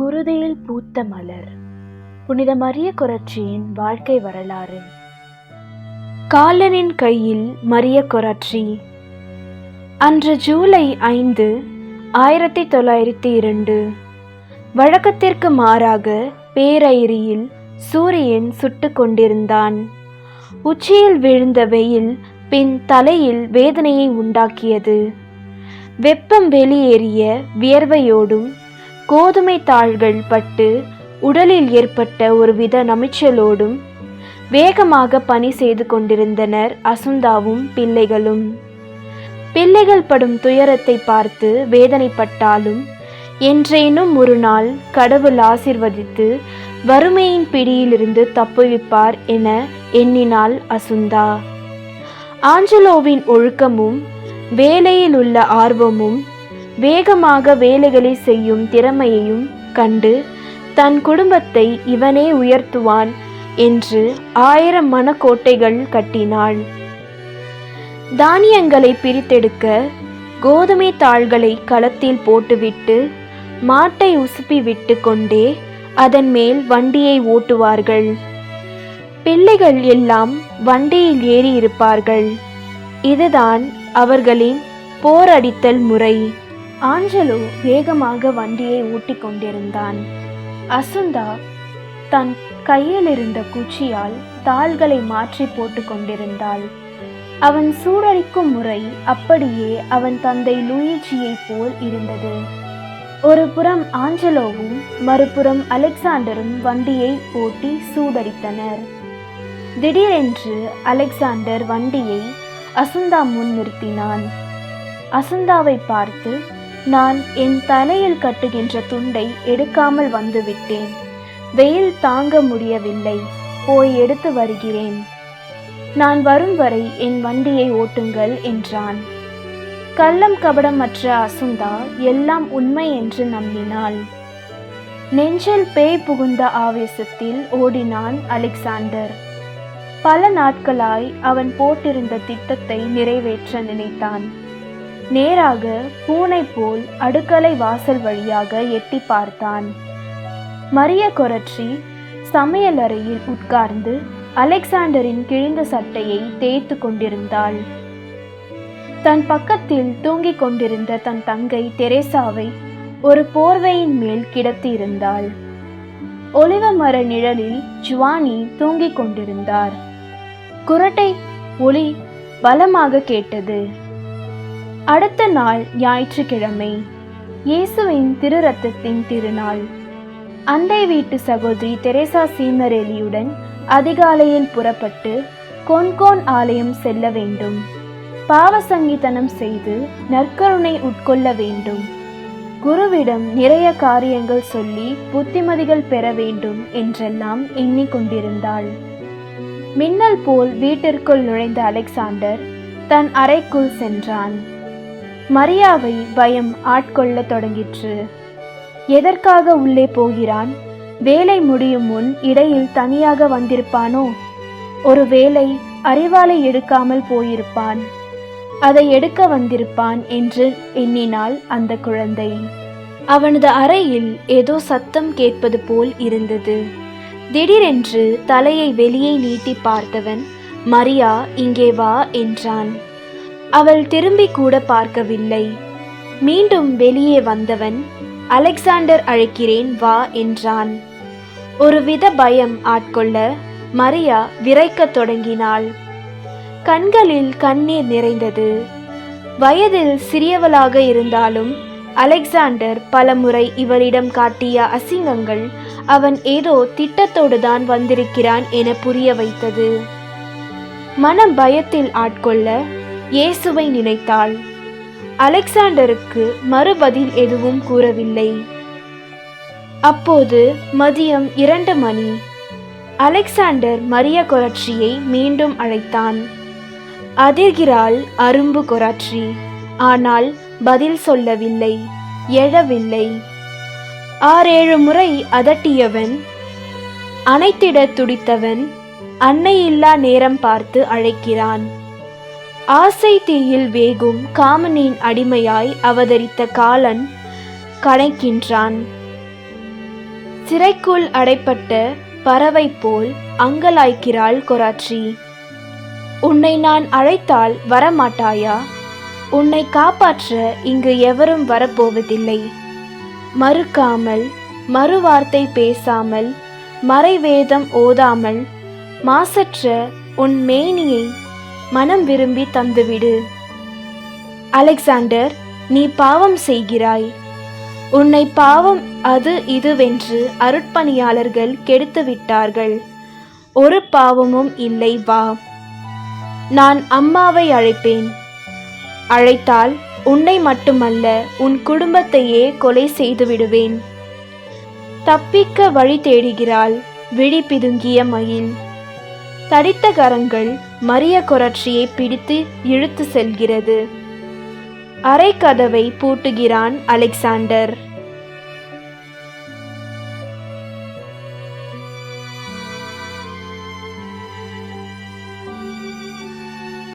குருதியில் பூத்த மலர். புனித மரிய கொரட்சியின் வாழ்க்கை வரலாறு. காலனின் கையில் மரிய கொராட்சி அன்று ஜூலை ஐந்து ஆயிரத்தி தொள்ளாயிரத்தி இரண்டு. வழக்கத்திற்கு மாறாக பேரயிரியில் சூரியன் சுட்டு கொண்டிருந்தான். உச்சியில் விழுந்த வெயில் பின் தலையில் வேதனையை உண்டாக்கியது. வெப்பம் வெளியேறிய வியர்வையோடும் கோதுமை தாள்கள் பட்டு உடலில் ஏற்பட்ட ஒருவித நமிச்சலோடும் வேகமாக பணி செய்து கொண்டிருந்தனர் அசுந்தாவும் பிள்ளைகளும். பிள்ளைகள் படும் துயரத்தை பார்த்து வேதனைப்பட்டாலும் என்றேனும் ஒரு நாள் கடவுள் ஆசிர்வதித்து வறுமையின் பிடியிலிருந்து தப்புவிப்பார் என எண்ணினாள் அசுந்தா. ஆஞ்சலோவின் ஒழுக்கமும் வேலையில் உள்ள ஆர்வமும் வேகமாக வேலைகளை செய்யும் திறமையையும் கண்டு தன் குடும்பத்தை இவனே உயர்த்துவான் என்று ஆயிரம் மனக்கோட்டைகள் கட்டினாள். தானியங்களை பிரித்தெடுக்க கோதுமை தாள்களை களத்தில் போட்டுவிட்டு மாட்டை உசுப்பி விட்டு கொண்டே அதன் மேல் வண்டியை ஓட்டுவார்கள். பிள்ளைகள் எல்லாம் வண்டியில் ஏறி இருப்பார்கள் இதுதான் அவர்களின் போரடித்தல் முறை. ஆஞ்சலோ வேகமாக வண்டியை ஓட்டிக் கொண்டிருந்தான் அசுந்தா தன் கையில் இருந்த குச்சியால் தாள்களை மாற்றி போட்டு கொண்டிருந்தாள். அவன் சூடடிக்கும் முறை அப்படியே அவன் தந்தை லூயிஜியை போல் இருந்தது. ஒரு புறம் ஆஞ்சலோவும் மறுபுறம் அலெக்சாண்டரும் வண்டியை ஓட்டி சூடடித்தனர் திடீரென்று அலெக்சாண்டர் வண்டியை அசுந்தா முன் நிறுத்தினான். அசுந்தாவை பார்த்து நான் என் தலையில் கட்டுகின்ற துண்டை எடுக்காமல் வந்துவிட்டேன். வெயில் தாங்க முடியவில்லை. போய் எடுத்து வருகிறேன். நான் வரும் வரை என் வண்டியை ஓட்டுங்கள் என்றான். கள்ளம் கபடமற்ற அசுந்தா எல்லாம் உண்மை என்று நம்பினாள். நெஞ்சில் பேய் புகுந்த ஆவேசத்தில் ஓடினான் அலெக்சாண்டர். பல நாட்களாய் அவன் போட்டிருந்த திட்டத்தை நிறைவேற்ற நினைத்தான். நேராக பூனை போல் அடுக்களை வாசல் வழியாக எட்டி பார்த்தான். மரிய கொரட்சி சமையலறையில் உட்கார்ந்து அலெக்சாண்டரின் கிழிந்த சட்டையை தேய்த்து கொண்டிருந்தாள். தன் பக்கத்தில் தூங்கிக் கொண்டிருந்த தன் தங்கை தெரேசாவை ஒரு போர்வையின் மேல் கிடத்தியிருந்தாள் ஒலிவ மர நிழலில் ஜுவானி தூங்கிக் கொண்டிருந்தார். குரட்டை ஒளி பலமாக கேட்டது. அடுத்த நாள் ஞாயிற்றுக்கிழமை இயேசுவின் திரு ரத்தத்தின் திருநாள். அண்டை வீட்டு சகோதரி தெரேசா சீமரேலியுடன் அதிகாலையில் புறப்பட்டு கொன்கோன் ஆலயம் செல்ல வேண்டும். பாவ சங்கீதனம் செய்து நற்கருணை உட்கொள்ள வேண்டும். குருவிடம் நிறைய காரியங்கள் சொல்லி புத்திமதிகள் பெற வேண்டும் என்றெல்லாம் எண்ணிக்கொண்டிருந்தாள். மின்னல் போல் வீட்டிற்குள் நுழைந்த அலெக்சாண்டர் தன் அறைக்குள் சென்றான். மரியாவை பயம் ஆட்கொள்ளத் தொடங்கிற்று. எதற்காக உள்ளே போகிறான்? வேலை முடியும் முன் இடையில் தனியாக வந்திருப்பானோ? ஒருவேளை அறிவாலை எடுக்காமல் போயிருப்பான். அதை எடுக்க வந்திருப்பான் என்று எண்ணினாள் அந்த குழந்தை. அவனது அறையில் ஏதோ சத்தம் கேட்பது போல் இருந்தது. திடீரென்று தலையை வெளியே நீட்டி பார்த்தவன் மரியா இங்கே வா என்றான். அவள் திரும்பி கூட பார்க்கவில்லை. மீண்டும் வெளியே வந்தவன் அலெக்சாண்டர் அழைக்கிறேன் வா என்றான். ஒருவித பயம் ஆட்கொள்ள மரியா விரைக்கத் தொடங்கினாள். கண்களில் கண்ணீர் நிறைந்தது. வயதில் சிறியவளாக இருந்தாலும் அலெக்சாண்டர் பலமுறை இவளிடம் காட்டிய அசிங்கங்கள் அவன் ஏதோ திட்டத்தோடு தான் வந்திருக்கிறான் என புரிய வைத்தது. மனம் பயத்தில் ஆட்கொள்ள இயேசுவை நினைத்தாள். அலெக்சாண்டருக்கு மறுபதில் எதுவும் கூறவில்லை. அப்போது மதியம் இரண்டு மணி. அலெக்சாண்டர் மரிய கொராட்சியை மீண்டும் அழைத்தான். அதிர்கிறாள் அரும்பு கொராட்சி ஆனால் பதில் சொல்லவில்லை எழவில்லை. ஆறேழு முறை அதட்டியவன் அனைத்திட துடித்தவன் அன்னையில்லா நேரம் பார்த்து அழைக்கிறான். ஆசை தீயில் வேகும் காமனின் அடிமையாய் அவதரித்த காலன் கணைக்கின்றான். சிறைக்குள் அடைப்பட்ட பறவை போல் அங்கலாய்க்கிறாள் கொராட்சி உன்னை நான் அழைத்தால் வரமாட்டாயா? உன்னை காப்பாற்ற இங்கு எவரும் வரப்போவதில்லை. மறுக்காமல் மறுவார்த்தை பேசாமல் மறைவேதம் ஓதாமல் மாசற்ற உன் மேனியை மனம் விரும்பி தந்துவிடு. அலெக்சாண்டர் நீ பாவம் செய்கிறாய். உன்னை பாவம் அது இதுவென்று அருட்பணியாளர்கள் கெடுத்து விட்டார்கள் ஒரு பாவமும் இல்லை வா. நான் அம்மாவை அழைப்பேன். அழைத்தால் உன்னை மட்டுமல்ல உன் குடும்பத்தையே கொலை செய்து விடுவேன். தப்பிக்க வழி தேடுகிறாள் விழி பிதுங்கிய மயில். தடித்த கரங்கள் மரிய கொரட்சியை பிடித்து இழுத்து செல்கிறது. அரைக்கதவை பூட்டுகிறான் அலெக்சாண்டர்.